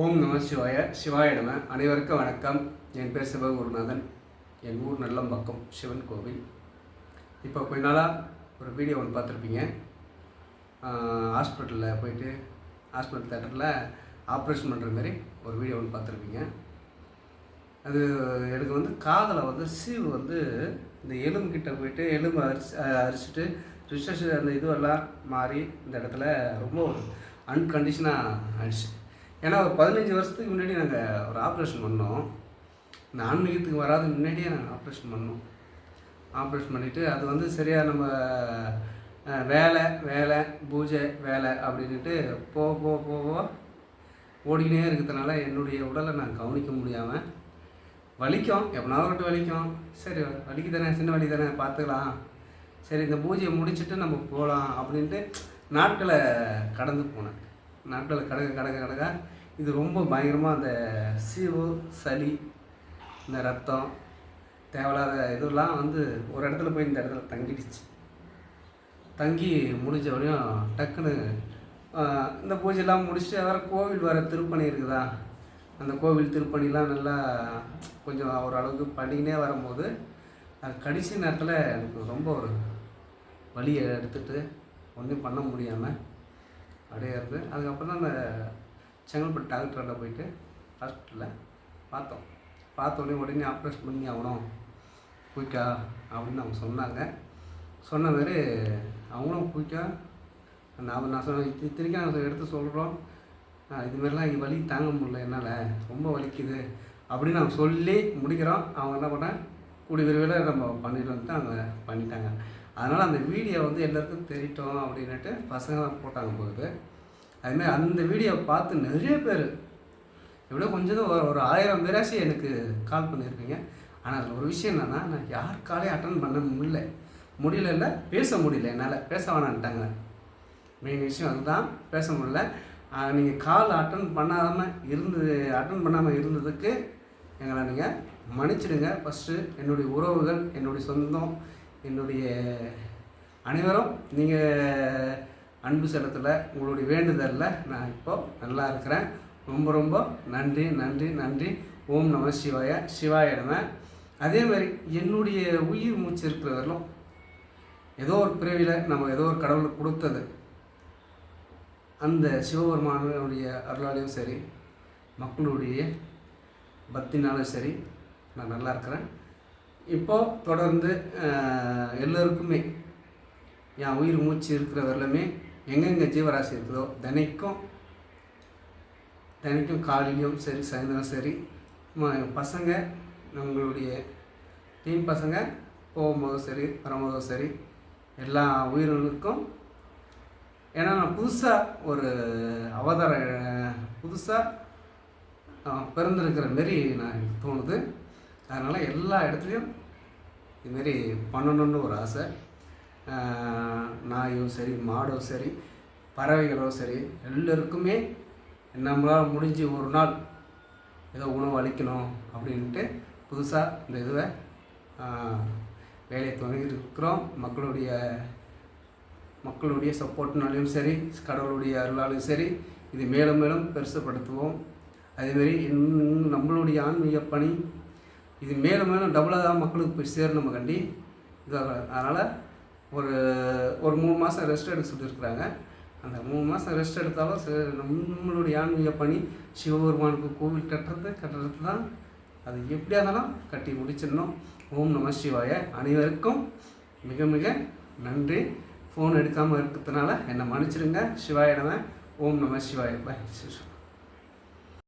ஓம் நம சிவாய சிவாய நம. அனைவருக்கும் வணக்கம். என் பேர் சிவகுருநாதன். என் ஊர் நல்லம்பக்கம் சிவன் கோவில். இப்போ கொஞ்ச நாளாக ஒரு வீடியோ ஒன்று பார்த்துருப்பீங்க. ஹாஸ்பிட்டலில் போயிட்டு ஹாஸ்பிட்டல் தேட்டரில் ஆப்ரேஷன் பண்ணுற மாதிரி ஒரு வீடியோ ஒன்று பார்த்துருப்பீங்க. அது எனக்கு வந்து காதில் வந்து சீவு வந்து இந்த எலும்பு கிட்ட போயிட்டு எலும்பு அரிசி அரிச்சிட்டு ரிசர்ச் அந்த இதுவெல்லாம் மாறி இந்த இடத்துல ரொம்ப அன்கண்டிஷனாக ஆயிடுச்சு. ஏன்னா ஒரு பதினஞ்சு வருஷத்துக்கு முன்னாடி நாங்கள் ஒரு ஆப்ரேஷன் பண்ணோம். இந்த ஆன்மீகத்துக்கு வராது முன்னாடியே நாங்கள் ஆப்ரேஷன் பண்ணோம். ஆப்ரேஷன் பண்ணிவிட்டு அது வந்து சரியாக நம்ம வேலை வேலை பூஜை வேலை அப்படின்ட்டு போக போக போக ஓடிக்கினே இருக்கிறதுனால என்னுடைய உடலை நான் கவனிக்க முடியாமல் வலிக்கும். எப்படினாலும் விட்டு வலிக்கும். சரி வலிக்கு தானே சின்ன வலி தானே பார்த்துக்கலாம். சரி இந்த பூஜையை முடிச்சுட்டு நம்ம போகலாம் அப்படின்ட்டு நாட்களை கடந்து போனேன். நாட்கள் கடக கடக்க கடக்க இது ரொம்ப பயங்கரமாக அந்த சீவு சளி இந்த ரத்தம் தேவையில்லாத இதெல்லாம் வந்து ஒரு இடத்துல போய் இந்த இடத்துல தங்கிடுச்சு. தங்கி முடிஞ்ச வரையும் டக்குன்னு இந்த பூஜையெல்லாம் முடிச்சுட்டு வேறு கோவில் வேறு திருப்பணி இருக்குதா? அந்த கோவில் திருப்பணிலாம் நல்லா கொஞ்சம் ஓரளவுக்கு பண்ணினே வரும்போது அது கடைசி நேரத்தில் எனக்கு ரொம்ப ஒரு வலியை எடுத்துகிட்டு ஒன்றும் பண்ண முடியாமல் அப்படியே இருந்து அதுக்கப்புறம் தான் அந்த செங்கல்பட்டு டாக்டர்கிட்ட போயிட்டு ஹாஸ்பிட்டலில் பார்த்தோம். பார்த்த உடனே உடனே ஆப்ரேஷன் பண்ணி ஆகணும் குயிக்கா அப்படின்னு அவங்க சொன்னாங்க. சொன்ன மாதிரி அவங்களும் குயிக்கா நான் நான் சொன்ன இத்தனைக்கும் நாங்கள் எடுத்து சொல்கிறோம் இதுமாரிலாம் இங்கே வலி தாங்க முடியல என்னால். ரொம்ப வலிக்குது அப்படின்னு அவங்க சொல்லி முடிக்கிறோம். அவங்க என்ன பண்ண கூடி விரைவில் நம்ம பண்ணிட்டு வந்துட்டு அவங்க பண்ணிட்டாங்க. அதனால் அந்த வீடியோ வந்து எல்லாத்துக்கும் தெரியட்டோம் அப்படின்னுட்டு பசங்க போட்டாங்க போகுது அதுமாதிரி அந்த வீடியோ பார்த்து நிறைய பேர் எவ்வளோ கொஞ்சம் ஒரு ஒரு ஆயிரம் பேராசி எனக்கு கால் பண்ணியிருக்கீங்க. ஆனால் அதில் ஒரு விஷயம் என்னென்னா நான் யார் காலையும் அட்டன் பண்ண முடியல. முடியல இல்லை பேச முடியல என்னால். பேச வேணான்ட்டாங்க மெயின் விஷயம் அதுதான். பேச முடியல. நீங்கள் கால் அட்டன் பண்ணாமல் இருந்து அட்டன் பண்ணாமல் இருந்ததுக்கு எங்களை நீங்கள் மன்னிச்சிடுங்க. ஃபஸ்ட்டு என்னுடைய உறவுகள் என்னுடைய சொந்தம் என்னுடைய அனைவரும் நீங்கள் அன்பு செலுத்தலை உங்களுடைய வேண்டுதலில் நான் இப்போ நல்லா இருக்கிறேன். ரொம்ப ரொம்ப நன்றி நன்றி நன்றி. ஓம் நம சிவாய சிவாய நம. அதே மாதிரி என்னுடைய உயிர் மூச்சு இருக்கிற வரலும் ஏதோ ஒரு பிறவியில் நம்ம ஏதோ ஒரு கடவுளுக்கு கொடுத்தது. அந்த சிவபெருமானுடைய அருளாலையும் சரி மக்களுடைய பக்தினாலும் சரி நான் நல்லா இருக்கிறேன். இப்போது தொடர்ந்து எல்லோருக்குமே என் உயிர் மூச்சு இருக்கிற வரலுமே எங்கெங்கே ஜீவராசி இருக்குதோ தினைக்கும் தினைக்கும் காலையிலையும் சரி சாயந்தரம் சரி பசங்க நம்மளுடைய டீம் பசங்க போகும்போதும் சரி வரும்போதும் சரி எல்லா உயிர்களுக்கும் ஏன்னா நான் புதுசாக ஒரு அவதார புதுசாக பிறந்திருக்கிற மாரி நான் எனக்கு தோணுது. அதனால் எல்லா இடத்துலையும் இதுமாரி பண்ணணுன்னு ஒரு ஆசை. நாயோ சரி மாடோ சரி பறவைகளோ சரி எல்லோருக்குமே நம்மளால் முடிஞ்சு ஒரு நாள் ஏதோ உணவு அளிக்கணும் அப்படின்ட்டு புதுசாக இந்த இதுவை வேலையை தொடங்கி இருக்கிறோம் மக்களுடைய மக்களுடைய சப்போர்ட்னாலையும் சரி கடவுளுடைய அருளாலும் சரி இது மேலும் மேலும் பெருசுப்படுத்துவோம். அதேமாரி இன்னும் நம்மளுடைய ஆன்மீக பணி இது மேலும் மேலும் டபுளாக தான் மக்களுக்கு போய் சேரணும் கண்டி இதாக அதனால் ஒரு ஒரு மூணு மாதம் ரெஸ்ட் எடுக்க சொல்லியிருக்கிறாங்க அந்த மூணு மாதம் ரெஸ்ட் எடுத்தாலும் சரி, நம்மளுடைய ஆன்மீக பணி சிவபெருமானுக்கு கோவில் கட்டுறது கட்டுறது தான். அது எப்படியா இருந்தாலும் கட்டி முடிச்சிடணும். ஓம் நம சிவாய. அனைவருக்கும் மிக மிக நன்றி. ஃபோன் எடுக்காமல் இருக்கிறதுனால என்னை மன்னிச்சிடுங்க. சிவாயிடமே ஓம் நம சிவாய. பாய்